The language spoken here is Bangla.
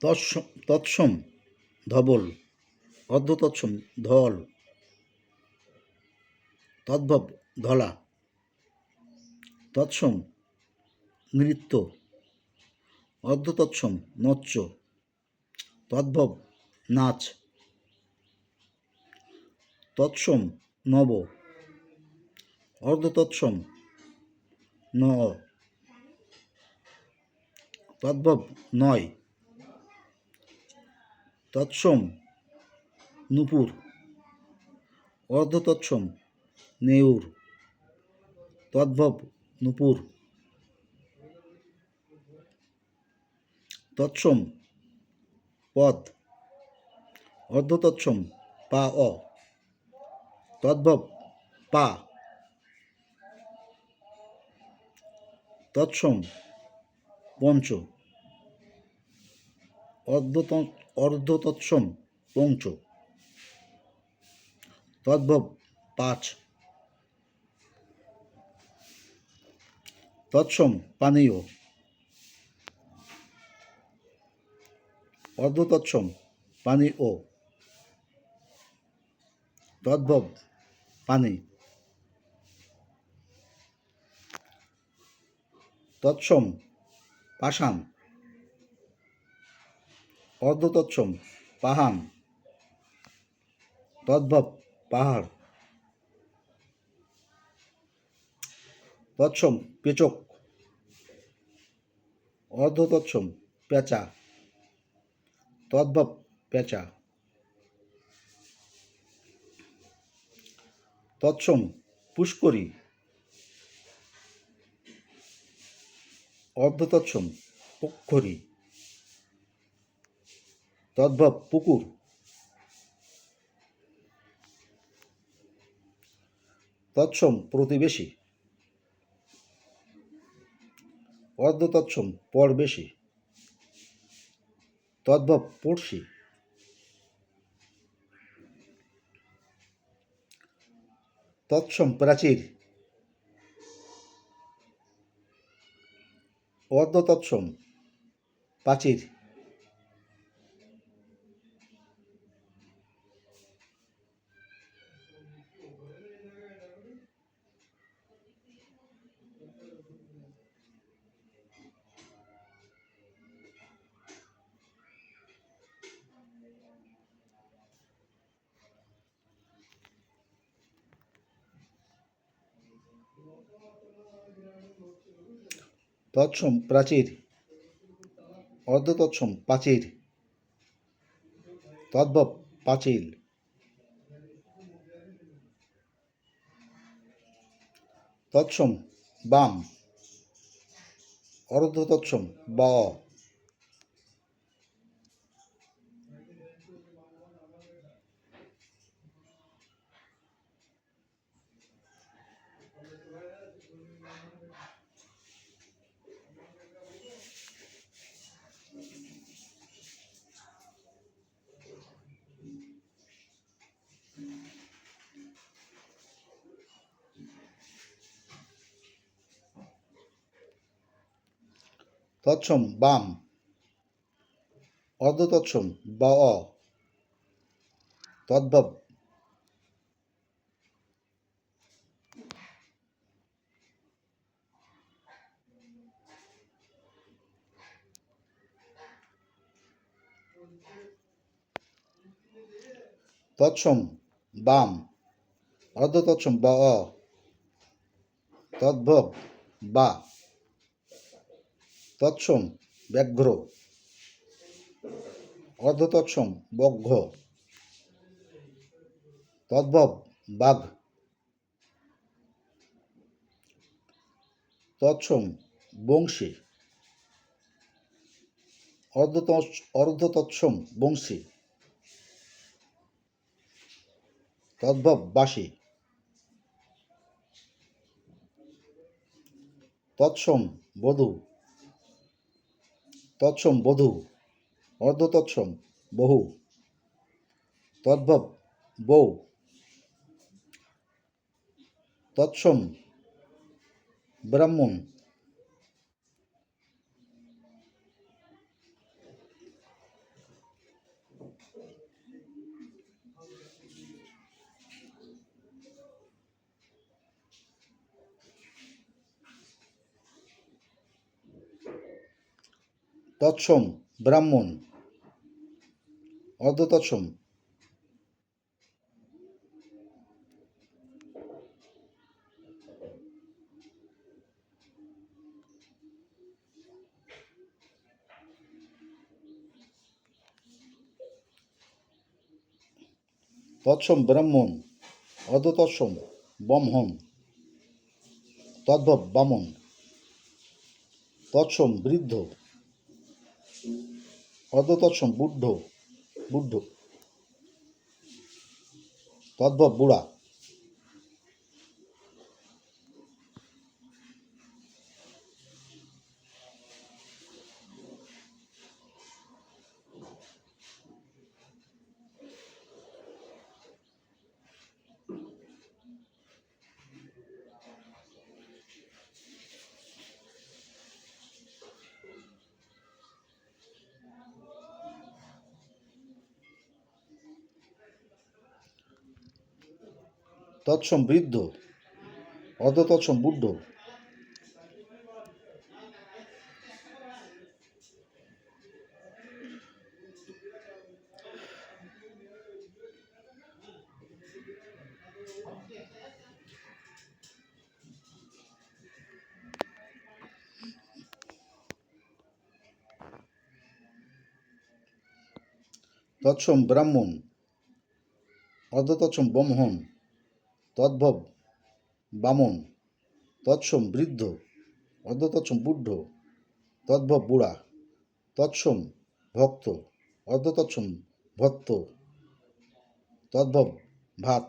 তৎসম তৎসম, ধবল অর্ধ তৎসম ধল, তদ্ভব, ধলা, তৎসম, নৃত্য অর্ধ তৎসম নচ্চ, তদ্ভব, নাচ, তৎসম, নব অর্ধ তৎসম ন, তদ্ভব, নয় তৎসম, নুপুর অর্ধ তৎসম নেউর, তদ্ভব, নুপুর। তৎসম, পদ অর্ধ পা, অ। তদ্ভব, পা। তৎসম, পঞ্চ। অর্ধ অর্ধ তৎসম পঞ্চ তদ্ভব পাঁচ। তৎসম পানীয়। অর্ধতৎসম পানি ও তদ্ভব পানি। তৎসম পাষাণ। অর্ধ তৎসম পাহান। তদ্ভব, পাহাড়। তৎসম, পেচক। অর্ধ তৎসম পেঁচা। তদ্ভব, পেঁচা। তৎসম, পুষ্করী। অর্ধতৎসম, পক্ষরী। তদ্ভব পুকুর। তৎসম প্রতিবেশী। অর্ধ তৎসম পরবেশী। তদ্ভব পড়শি। তৎসম প্রাচীর। অর্ধ তৎসম প্রাচীর। তৎসম প্রাচীর অর্ধ তৎসম প্রাচীর তদ্ভব পাঁচিল তৎসম বাম অর্ধ তৎসম ব। তৎসম, বাম। অর্ধ তৎসম বা অ। তদ্ভব। তৎসম, বাম। অর্ধ তৎসম বা অ। তদ্ভব, বা। তৎসম ব্যাঘ্র। অর্ধ তৎসম বঘ্র। তদ্ভব বাঘ। তৎসম বংশী। অর্ধ তৎস- অর্ধ তৎসম বংশী। তদ্ভব বাসী। তৎসম বধূ। তৎসম বধূ অর্ধ তৎসম বহু তদ্ভব বউ তৎসম ব্রাহ্মণ তৎসম ব্রাহ্মণ। অর্ধ তৎসম তৎসম ব্রাহ্মণ। অর্ধ তৎসম বমহন তদ্ভব বামন। তৎসম বৃদ্ধ। অর্ধ বুদ্ধ বুদ্ধ। তদ্ভব বুড়া। তৎসম বৃদ্ধ অর্ধ তৎসম বুদ্ধ। তৎসম ব্রাহ্মণ অর্ধ তৎসম ব্রহ্মণ। তদ্ভব, বামন, তৎসম বৃদ্ধ অর্ধ তৎসম বুদ্ধ, তদ্ভব বুড়া, তৎসম ভক্ত অর্ধ তৎসম ভক্ত, তদ্ভব ভাত।